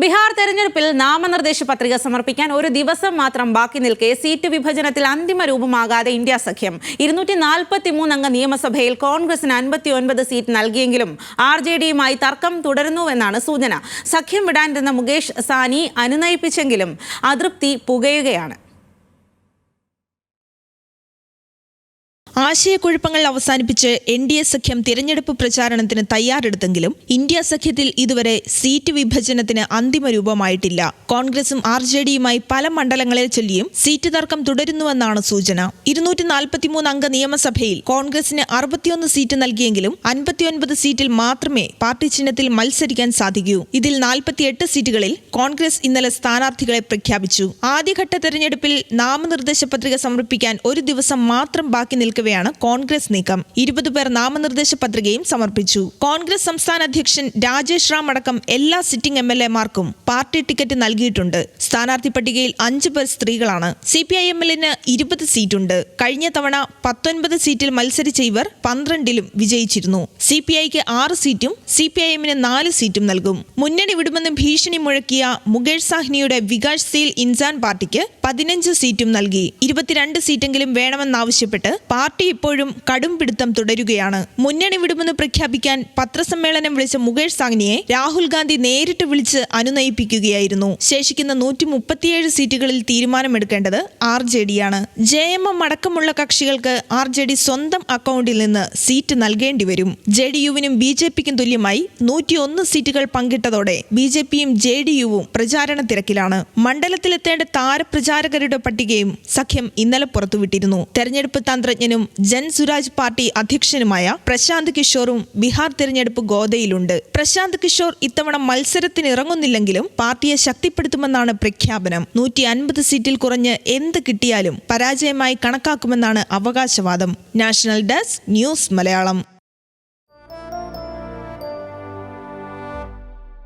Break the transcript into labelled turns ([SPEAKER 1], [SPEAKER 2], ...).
[SPEAKER 1] ബീഹാർ തെരഞ്ഞെടുപ്പിൽ നാമനിർദ്ദേശ പത്രിക സമർപ്പിക്കാൻ ഒരു ദിവസം മാത്രം ബാക്കി നിൽക്കെ സീറ്റ് വിഭജനത്തിൽ അന്തിമ രൂപമാകാതെ ഇന്ത്യ സഖ്യം. ഇരുന്നൂറ്റി നാൽപ്പത്തി മൂന്നംഗ നിയമസഭയിൽ കോൺഗ്രസിന് അൻപത്തി ഒൻപത് സീറ്റ് നൽകിയെങ്കിലും ആർ ജെ ഡിയുമായി തർക്കം തുടരുന്നുവെന്നാണ് സൂചന. സഖ്യം വിടാനിരുന്ന മുകേഷ് സാനി അനുനയിപ്പിച്ചെങ്കിലും അതൃപ്തി പുകയുകയാണ്.
[SPEAKER 2] ആശയക്കുഴപ്പങ്ങൾ അവസാനിപ്പിച്ച് എൻ ഡി എ സഖ്യം തിരഞ്ഞെടുപ്പ് പ്രചാരണത്തിന് തയ്യാറെടുത്തെങ്കിലും ഇന്ത്യ സഖ്യത്തിൽ ഇതുവരെ സീറ്റ് വിഭജനത്തിന് അന്തിമ രൂപമായിട്ടില്ല. കോൺഗ്രസും ആർ ജെ ഡിയുമായി പല മണ്ഡലങ്ങളെ ചൊല്ലിയും സീറ്റ് തർക്കം തുടരുന്നുവെന്നാണ് സൂചന. ഇരുന്നൂറ്റി നാൽപ്പത്തിമൂന്ന് അംഗ നിയമസഭയിൽ കോൺഗ്രസിന് അറുപത്തിയൊന്ന് സീറ്റ് നൽകിയെങ്കിലും അൻപത്തിയൊൻപത് സീറ്റിൽ മാത്രമേ പാർട്ടി ചിഹ്നത്തിൽ മത്സരിക്കാൻ സാധിക്കൂ. ഇതിൽ നാൽപ്പത്തിയെട്ട് സീറ്റുകളിൽ കോൺഗ്രസ് ഇന്നലെ സ്ഥാനാർത്ഥികളെ പ്രഖ്യാപിച്ചു. ആദ്യഘട്ട തെരഞ്ഞെടുപ്പിൽ നാമനിർദ്ദേശ പത്രിക സമർപ്പിക്കാൻ ഒരു ദിവസം മാത്രം ബാക്കി നിൽക്കവെയാണ് കോൺഗ്രസ് നീക്കം. ഇരുപത് പേർ നാമനിർദ്ദേശ പത്രികയും സമർപ്പിച്ചു. കോൺഗ്രസ് സംസ്ഥാന അധ്യക്ഷൻ രാജേഷ് റാം അടക്കം എല്ലാ sitting M L party ticket നൽകിയിട്ടുണ്ട്. സ്ഥാനാർത്ഥി പട്ടികയിൽ അഞ്ചു പേർ സ്ത്രീകളാണ്. സി പി ഐ എമ്മിലിന് ഇരുപത് സീറ്റുണ്ട്. കഴിഞ്ഞ തവണ പത്തൊൻപത് സീറ്റിൽ മത്സരിച്ച ഇവർ പന്ത്രണ്ടിലും വിജയിച്ചിരുന്നു. സി പി ഐക്ക് ആറ് സീറ്റും സി പി ഐ എമ്മിന് നാല് സീറ്റും നൽകും. മുന്നണി വിടുമെന്ന് ഭീഷണി മുഴക്കിയ മുകേഷ് സാഹ്നിയുടെ വികാസ് സീൽ ഇൻസാൻ പാർട്ടിക്ക് പതിനഞ്ച് സീറ്റും നൽകി. ഇരുപത്തിരണ്ട് സീറ്റെങ്കിലും വേണമെന്നാവശ്യപ്പെട്ട് പാർട്ടി ഇപ്പോഴും കടും പിടുത്തം തുടരുകയാണ്. മുന്നണി വിടുമെന്ന് പ്രഖ്യാപിക്കാൻ പത്രസമ്മേളനം വിളിച്ച മുകേഷ് സാഹ്നിയെ രാഹുൽ ഗാന്ധി നേരിട്ട് വിളിച്ച് അനുനയിപ്പിക്കുകയായിരുന്നു. ശേഷിക്കുന്ന നൂറ്റി മുപ്പത്തിയേഴ് സീറ്റുകളിൽ തീരുമാനമെടുക്കേണ്ടത് ആർ ജെ ഡിയാണ് ജെ എം എം അടക്കമുള്ള കക്ഷികൾക്ക് ആർ ജെ ഡി സ്വന്തം അക്കൗണ്ടിൽ നിന്ന് സീറ്റ് നൽകേണ്ടി വരും. ജെ ഡി യുവിനും ബി ജെ പിക്കും തുല്യമായി നൂറ്റിയൊന്ന് സീറ്റുകൾ പങ്കിട്ടതോടെ ബി ജെ പിയും ജെ ഡി യുവും പ്രചാരണ തിരക്കിലാണ്. മണ്ഡലത്തിലെത്തേണ്ട താരപ്രചാരകരുടെ പട്ടികയും സഖ്യം ഇന്നലെ പുറത്തുവിട്ടിരുന്നു. തെരഞ്ഞെടുപ്പ് തന്ത്രജ്ഞനും ജൻ സുരാജ് പാർട്ടി അധ്യക്ഷനുമായ പ്രശാന്ത് കിഷോറും ബീഹാർ തെരഞ്ഞെടുപ്പ് ഗോദയിലുണ്ട്. പ്രശാന്ത് കിഷോർ ഇത്തവണ മത്സരത്തിനിറങ്ങുന്നില്ലെങ്കിലും പാർട്ടിയെ ശക്തിപ്പെടുത്തുമെന്നാണ് പ്രഖ്യാപനം. നൂറ്റി അൻപത് സീറ്റിൽ കുറഞ്ഞ് എന്ത് കിട്ടിയാലും പരാജയമായി കണക്കാക്കുമെന്നാണ് അവകാശവാദം. National desk news Malayalam.